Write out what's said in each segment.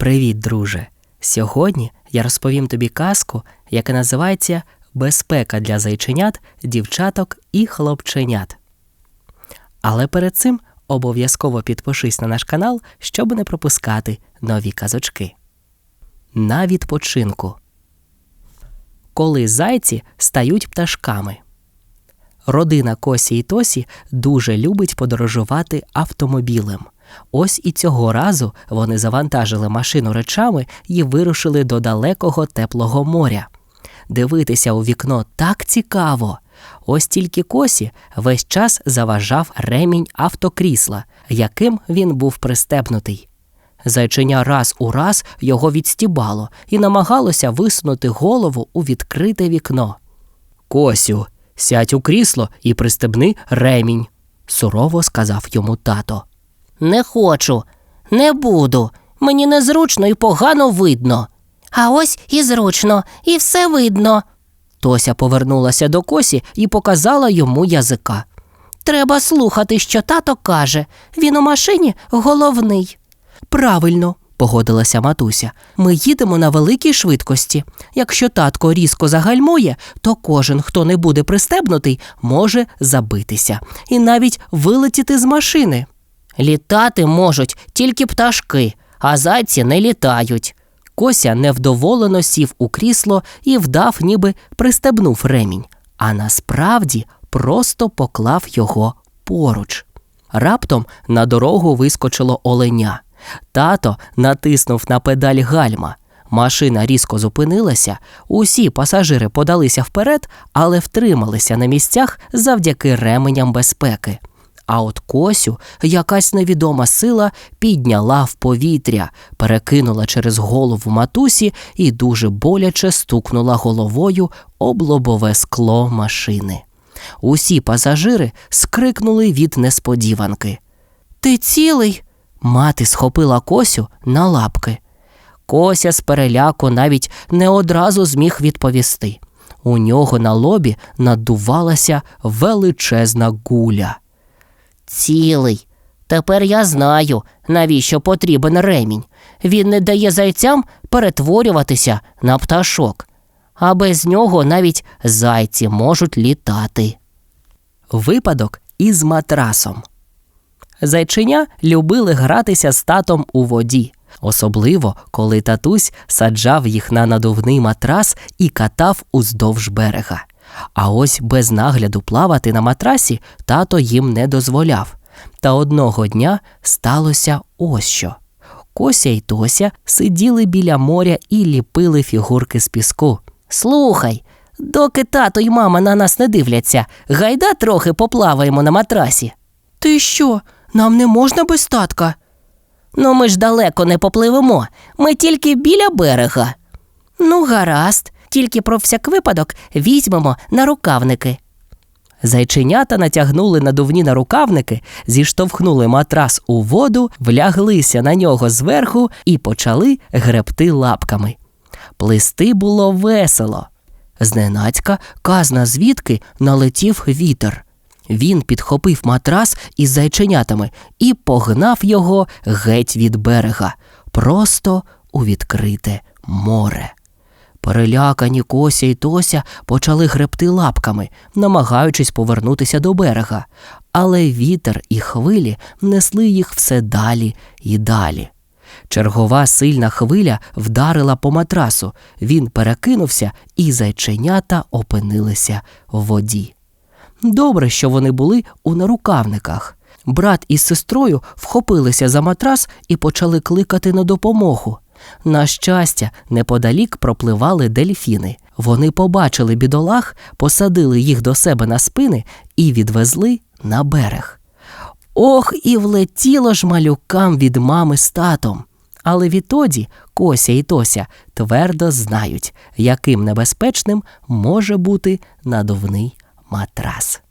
Привіт, друже! Сьогодні я розповім тобі казку, яка називається Безпека для зайченят, дівчаток і хлопченят. Але перед цим обов'язково підпишись на наш канал, щоб не пропускати нові казочки. На відпочинку. Коли зайці стають пташками. Родина Косі і Тосі дуже любить подорожувати автомобілем. Ось і цього разу вони завантажили машину речами і вирушили до далекого теплого моря. Дивитися у вікно так цікаво. Ось тільки косі весь час заважав ремінь автокрісла, яким він був пристебнутий. Зайченя раз у раз його відстібало і намагалося висунути голову у відкрите вікно. Косю, сядь у крісло і пристебни ремінь, сурово сказав йому тато. Не хочу, не буду. Мені незручно і погано видно. А ось і зручно, і все видно. Тося повернулася до косі і показала йому язика. Треба слухати, що тато каже. Він у машині головний. Правильно, погодилася матуся. Ми їдемо на великій швидкості. Якщо татко різко загальмує, то кожен, хто не буде пристебнутий, може забитися і навіть вилетіти з машини. Літати можуть тільки пташки, а зайці не літають. Кося невдоволено сів у крісло і вдав, ніби пристебнув ремінь, а насправді просто поклав його поруч. Раптом на дорогу вискочило оленя. Тато натиснув на педаль гальма. Машина різко зупинилася, усі пасажири подалися вперед, але втрималися на місцях завдяки ременям безпеки. А от косю якась невідома сила підняла в повітря, перекинула через голову матусі і дуже боляче стукнула головою об лобове скло машини. Усі пасажири скрикнули від несподіванки. Ти цілий? Мати схопила косю на лапки. Кося з переляку навіть не одразу зміг відповісти. У нього на лобі надувалася величезна гуля. Цілий. Тепер я знаю, навіщо потрібен ремінь. Він не дає зайцям перетворюватися на пташок, а без нього навіть зайці можуть літати. Випадок із матрасом. Зайченя любили гратися з татом у воді, особливо коли татусь саджав їх на надувний матрас і катав уздовж берега. А ось без нагляду плавати на матрасі тато їм не дозволяв. Та одного дня сталося ось що. Кося й Тося сиділи біля моря і ліпили фігурки з піску. Слухай, доки тато й мама на нас не дивляться, гайда трохи поплаваємо на матрасі. Ти що? Нам не можна без татка. Ну ми ж далеко не попливемо, ми тільки біля берега. Ну, гаразд, тільки про всяк випадок візьмемо на рукавники. Зайченята натягнули надувні нарукавники, зіштовхнули матрас у воду, вляглися на нього зверху і почали гребти лапками. Плисти було весело. Зненацька казна звідки налетів вітер. Він підхопив матрас із зайченятами і погнав його геть від берега, просто у відкрите море. Перелякані Кося й Тося почали гребти лапками, намагаючись повернутися до берега, але вітер і хвилі несли їх все далі і далі. Чергова сильна хвиля вдарила по матрасу, він перекинувся, і зайченята опинилися в воді. Добре, що вони були у нарукавниках. Брат із сестрою вхопилися за матрас і почали кликати на допомогу. На щастя, неподалік пропливали дельфіни. Вони побачили бідолах, посадили їх до себе на спини і відвезли на берег. Ох, і влетіло ж малюкам від мами з татом. Але відтоді Кося і Тося твердо знають, яким небезпечним може бути надувний матрас.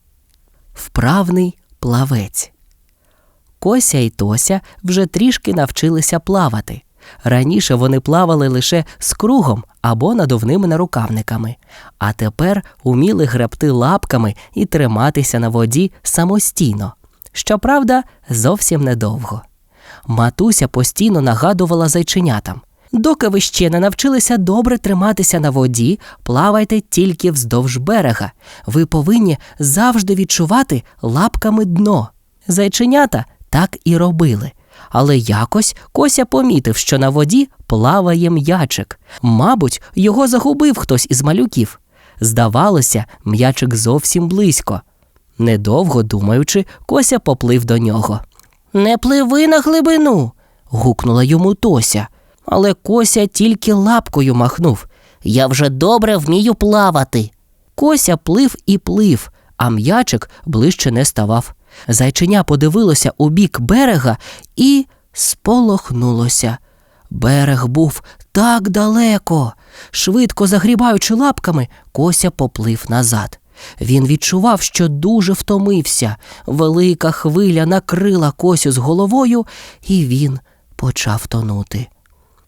Вправний плавець. Кося і Тося вже трішки навчилися плавати. Раніше вони плавали лише з кругом або надувними нарукавниками, а тепер уміли гребти лапками і триматися на воді самостійно. Щоправда, зовсім недовго. матуся постійно нагадувала зайченятам. Доки ви ще не навчилися добре триматися на воді, плавайте тільки вздовж берега. Ви повинні завжди відчувати лапками дно. Зайченята так і робили. Але якось Кося помітив, що на воді плаває м'ячик. Мабуть, його загубив хтось із малюків. Здавалося, м'ячик зовсім близько. Недовго думаючи, Кося поплив до нього. Не пливи на глибину. Гукнула йому Тося, але Кося тільки лапкою махнув. Я вже добре вмію плавати. Кося плив і плив, а м'ячик ближче не ставав. Зайченя подивилося у бік берега і сполохнулося. Берег був так далеко. Швидко загрібаючи лапками, Кося поплив назад. Він відчував, що дуже втомився. Велика хвиля накрила Косю з головою, і він почав тонути.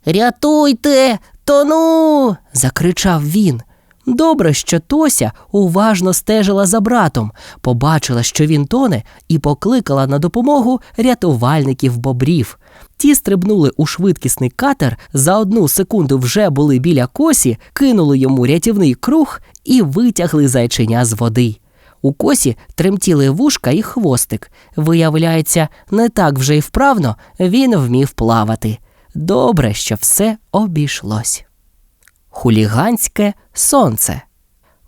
Рятуйте, тону. закричав він. Добре, що Тося уважно стежила за братом, побачила, що він тоне, і покликала на допомогу рятувальників бобрів. Ті стрибнули у швидкісний катер, за одну секунду вже були біля косі, кинули йому рятівний круг і витягли зайченя з води. У косі тремтіли вушка і хвостик. Виявляється, не так вже й вправно він вмів плавати. Добре, що все обійшлось. Хуліганське сонце.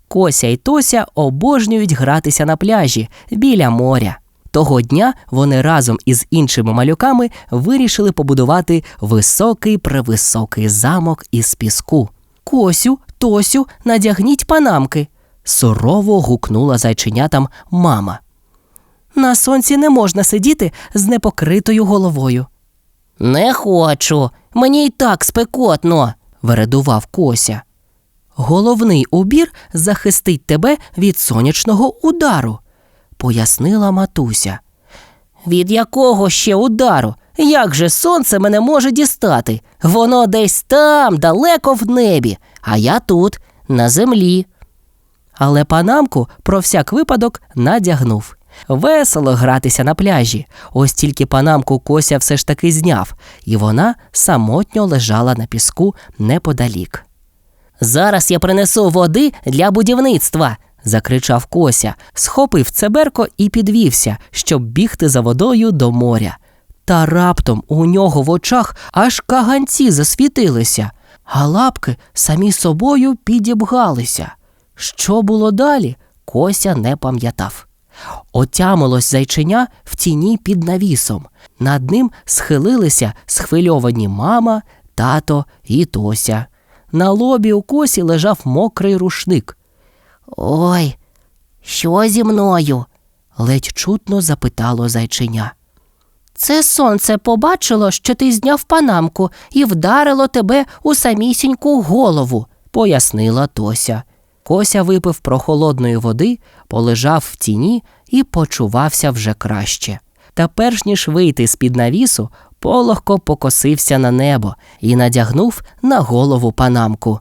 Кося й Тося обожнюють гратися на пляжі біля моря. Того дня вони разом із іншими малюками вирішили побудувати високий превисокий замок із піску. Косю, Тосю, надягніть панамки. сурово гукнула зайченятам мама. На сонці не можна сидіти з непокритою головою. Не хочу. Мені й так спекотно. Вередував Кося. Головний убір захистить тебе від сонячного удару, пояснила матуся. Від якого ще удару? Як же сонце мене може дістати? Воно десь там, далеко в небі, а я тут, на землі. Але панамку про всяк випадок надягнув. Весело гратися на пляжі. Ось тільки панамку Кося все ж таки зняв, і вона самотньо лежала на піску неподалік. Зараз я принесу води для будівництва. закричав Кося, схопив цеберко і підвівся, щоб бігти за водою до моря. Та раптом у нього в очах аж каганці засвітилися, а лапки самі собою підібгалися. Що було далі, Кося не пам'ятав. Отямилось зайченя в тіні під навісом. Над ним схилилися схвильовані мама, тато і Тося. На лобі у косі лежав мокрий рушник. Ой, що зі мною? ледь чутно запитало зайченя. Це сонце побачило, що ти зняв панамку і вдарило тебе у самісіньку голову. пояснила Тося. Кося випив прохолодної води, полежав в тіні і почувався вже краще. Та перш ніж вийти з-під навісу, полегко покосився на небо і надягнув на голову панамку.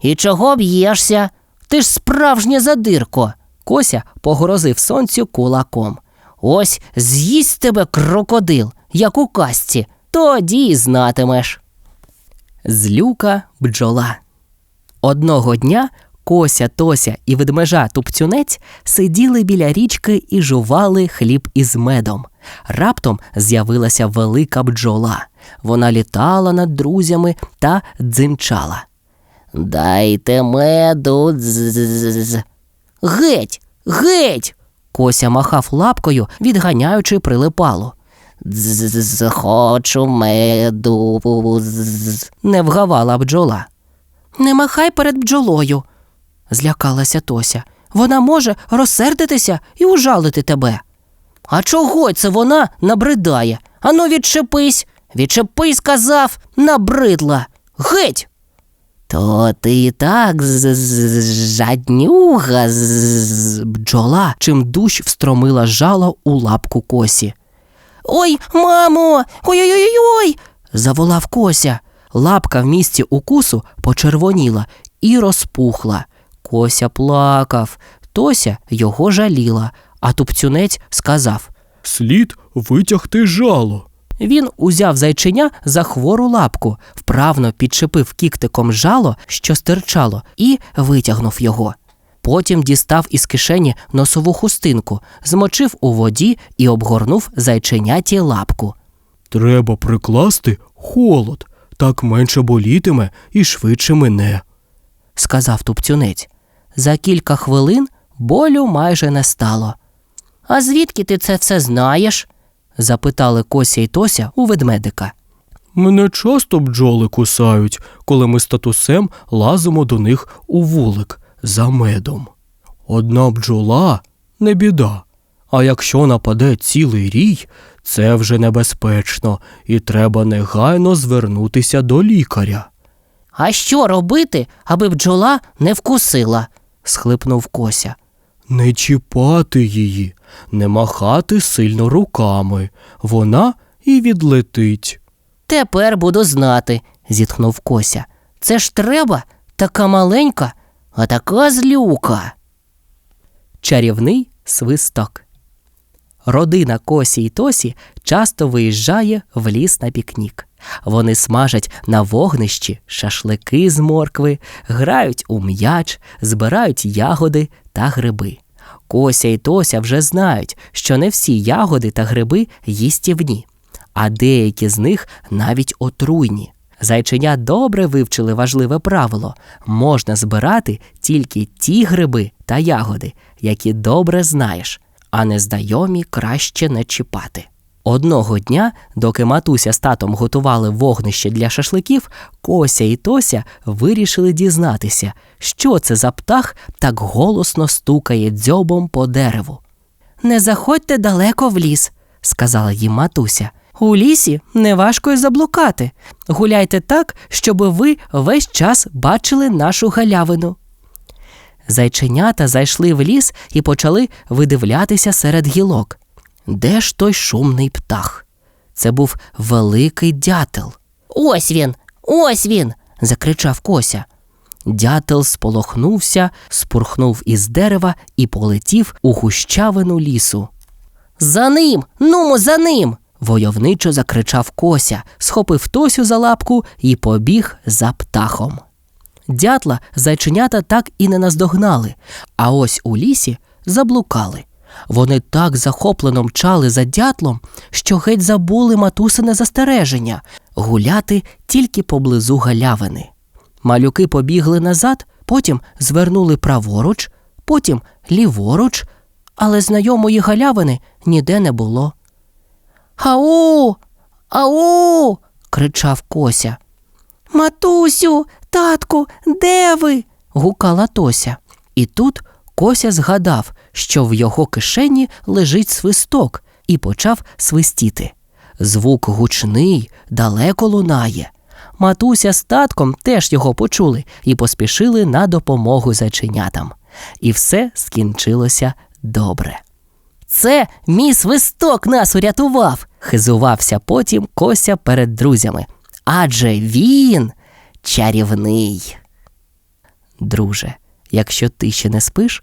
І чого б'єшся? Ти ж справжнє задирко. Кося погрозив сонцю кулаком. Ось з'їсть тебе крокодил, як у казці, тоді й знатимеш. Злюка бджола. Одного дня Кося, Тося і ведмежа Тупцюнець сиділи біля річки і жували хліб із медом. Раптом з'явилася велика бджола. Вона літала над друзями та дзинчала. Дайте меду. дзз. Геть, геть. Кося махав лапкою, відганяючи прилипалу. Дзз, хочу меду. З. Не вгавала бджола. Не махай перед бджолою, злякалася Тося. Вона може розсердитися і ужалити тебе. А чого це вона набридає? Ану, відчепись, відчепись, казав, набридла. Геть. То ти так з- з- жаднюга з- бджола, чим дужч встромила жало у лапку косі. Ой, мамо, ой-ой-ой-ой. Заволав кося. Лапка в місці укусу почервоніла і розпухла. Кося плакав. Тося його жаліла, а тупцюнець сказав: Слід витягти жало. Він узяв зайченя за хвору лапку, вправно підчепив кіктиком жало, що стирчало, і витягнув його. Потім дістав із кишені носову хустинку, змочив у воді і обгорнув зайченяті лапку. Треба прикласти холод, так менше болітиме і швидше мине. сказав тупцюнець. За кілька хвилин болю майже не стало. А звідки ти це все знаєш? запитали Кося й Тося у ведмедика. Мене часто бджоли кусають, коли ми з татусем лазимо до них у вулик за медом. Одна бджола не біда. А якщо нападе цілий рій, це вже небезпечно, і треба негайно звернутися до лікаря. А що робити, аби бджола не вкусила? Схлипнув Кося. Не чіпати її, не махати сильно руками. Вона і відлетить. Тепер буду знати, зітхнув Кося. це ж треба така маленька, а така злюка. Чарівний свисток. Родина Косі й Тосі часто виїжджає в ліс на пікнік. Вони смажать на вогнищі шашлики з моркви, грають у м'яч, збирають ягоди та гриби. Кося й Тося вже знають, що не всі ягоди та гриби їстівні, а деякі з них навіть отруйні. Зайченя добре вивчили важливе правило можна збирати тільки ті гриби та ягоди, які добре знаєш, а незнайомі краще не чіпати. Одного дня, доки матуся з татом готували вогнище для шашликів, Кося і Тося вирішили дізнатися, що це за птах так голосно стукає дзьобом по дереву. Не заходьте далеко в ліс, сказала їм матуся. У лісі неважко й заблукати. Гуляйте так, щоб ви весь час бачили нашу галявину. Зайченята зайшли в ліс і почали видивлятися серед гілок. Де ж той шумний птах? Це був великий дятел, Ось він, ось він. закричав Кося. Дятел сполохнувся, спурхнув із дерева і полетів у гущавину лісу. За ним, нумо за ним. Войовничо закричав Кося, схопив Тосю за лапку і побіг за птахом. Дятла зайченята так і не наздогнали, а ось у лісі заблукали. Вони так захоплено мчали за дятлом, що геть забули матусине застереження гуляти тільки поблизу галявини. Малюки побігли назад, потім звернули праворуч, потім ліворуч, але знайомої галявини ніде не було. Ау! Ау! кричав Кося. Матусю, татку, де ви? гукала Тося. І тут Кося згадав, що в його кишені лежить свисток, і почав свистіти. Звук гучний, далеко лунає. Матуся з татком теж його почули і поспішили на допомогу зайченятам. І все скінчилося добре. Це мій свисток нас урятував. Хизувався потім Кося перед друзями. Адже він чарівний. Друже, якщо ти ще не спиш,